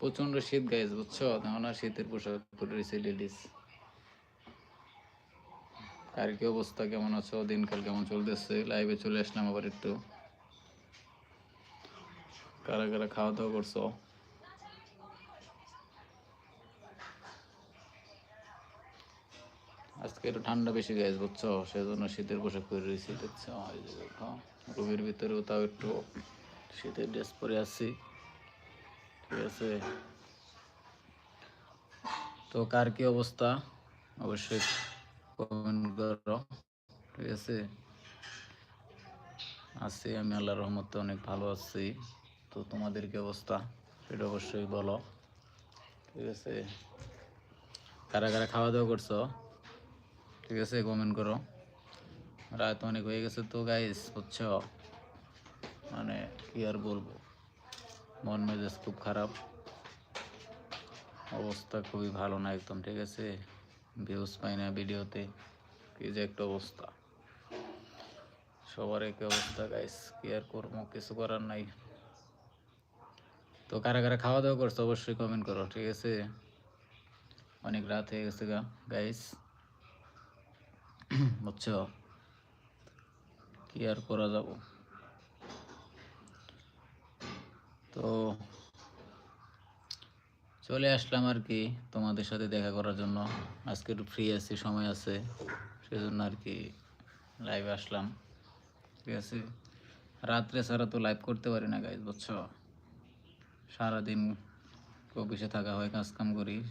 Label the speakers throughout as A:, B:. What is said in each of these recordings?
A: প্রচণ্ড শীত গাইজ বুঝছ? তখন আর শীতের পোশাক পরে রয়েছে লেডিস আর কি অবস্থা, কেমন আছো? দিনকাল কেমন চলতেছে? লাইভে চলে আসলাম আবার একটু। কারা কারা খাওয়া দাওয়া করছ? আজকে একটু ঠান্ডা বেশি গাইজ বুঝছ? সেজন্য শীতের পোশাক পরে রয়েছি, দেখছ? দেখো, রুমের ভিতরেও তাও একটু শীতের ড্রেস পরে আসছি ঠিক আছে? তো কার কি অবস্থা? অবশ্যই কমেন্ট করো, ঠিক আছে? আছি আমি আল্লাহ রহমতে অনেক ভালো আছি। তো তোমাদের কি অবস্থা? সেটা অবশ্যই বলো, ঠিক আছে? কারা কারা খাওয়া দাওয়া করছ? ঠিক আছে, কমেন্ট করো। রাত অনেক হয়ে গেছে তো গাইস বুঝছ? মানে কি আর বলব? মন মেজাজ খুব খারাপ। অবস্থা খুবই ভালো না একদম, ঠিক আছে? ভিউজ পাই না ভিডিওতে। কি যে একটা অবস্থা। সবার একই অবস্থা গাইস কি আর করব, কিছু করার নাই। তো কারা কারা খাওয়া দাওয়া করছ, অবশ্যই কমেন্ট করো, ঠিক আছে? অনেক রাত হয়ে গেছে গা গাইস বুঝছ? কি আর করা যাব? তো চলে আসলাম আর কি তোমাদের সাথে দেখা করার জন্য। আজকে একটু ফ্রি আছি, সময় আছে, সেজন্য আর কি লাইভে আসলাম। ঠিক আছে? রাত্রে ছাড়া তো লাইভ করতে পারি না গাইজ বুঝছ? সারাদিন অফিসে থাকা হয় কাজ কাম করি।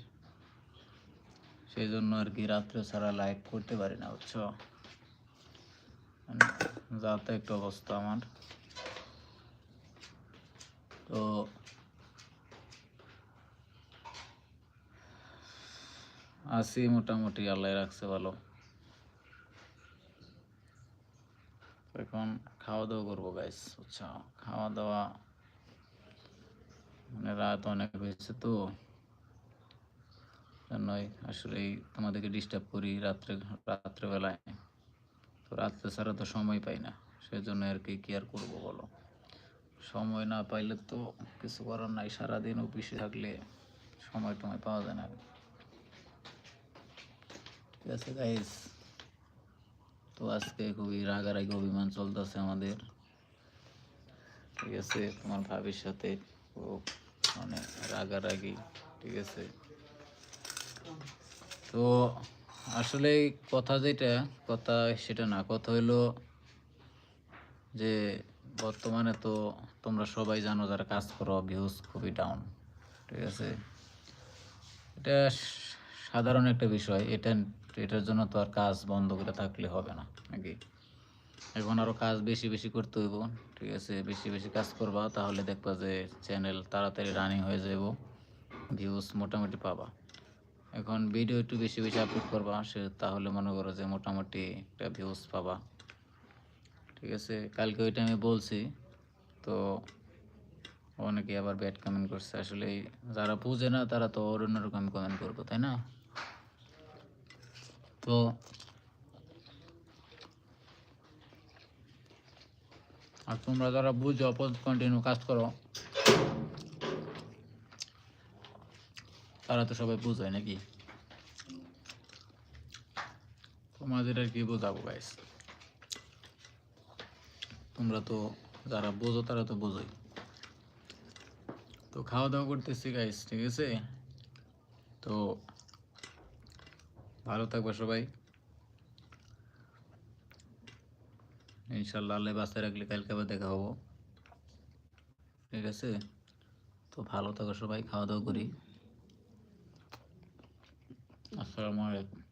A: সেই জন্য আর কি রাত্রে ছাড়া লাইভ করতে পারি না, বুঝছ? মানে যাতে একটা অবস্থা আমার। তো আছি মোটামুটি, আল্লাহ রাখছে ভালো। এখন খাওয়া দাওয়া করব গাইস আচ্ছা খাওয়া দাওয়া মানে রাত অনেক হয়েছে তো জন্যই আসলে তোমাদেরকে ডিস্টার্ব করি রাত্রে, রাত্রেবেলায়। তো রাত্রে ছাড়া তো সময় পাই না, সেজন্য আর কি কি আর করব বলো? সময় না পাইলে তো কিছু করার নাই। সারাদিন অফিসে থাকলে সময় টময় পাওয়া যায় না। ঠিক আছে গাইস তো আজকে খুবই রাগারাগি অভিমান চলতেছে আমাদের। ঠিক আছে, তোমার ভাবির সাথে খুব মানে রাগারাগি, ঠিক আছে। তো আসলে কথা যেটা, কথা সেটা না, কথা হইল যে বর্তমানে তো তোমরা সবাই জানো যারা কাজ করো ভিউজ খুবই ডাউন ঠিক আছে? এটা সাধারণ একটা বিষয়, এটা, এটার জন্য তো আর কাজ বন্ধ করে থাকলে হবে না, নাকি? এখন আরও কাজ বেশি বেশি করতে হইব, ঠিক আছে? বেশি বেশি কাজ করবা, তাহলে দেখবা যে চ্যানেল তাড়াতাড়ি রানিং হয়ে যাব ভিউজ মোটামুটি পাবা। এখন ভিডিও একটু বেশি বেশি আপলোড করবা, সে, তাহলে মনে করো যে মোটামুটি একটা ভিউজ পাবা। ঠিক আছে? কালকে ওইটা আমি বলছি। তো অনেকে আবার ব্যাড কমেন্ট করছে। আসলে যারা বুঝে না, তারা তো অন্য রকম কমেন্ট করব, তাই না? তো আর তোমরা যারা বুঝো কন্টিনিউ কাজ করো। তারা তো সবাই বুঝায় নাকি? তোমাদের আর কি বোঝাবো গাইস তোমরা তো যারা বোঝো, তারা তো বোঝোই। তো খাওয়া দাওয়া করতেছি গাইস ঠিক আছে? তো ভালো থাকবে সবাই। ইনশাল্লাহ আল্লাহ বাসায় রাখলে কালকে আবার দেখা হব। ঠিক আছে? তো ভালো থাকো সবাই খাওয়া দাওয়া করি। আসসালামু আলাইকুম।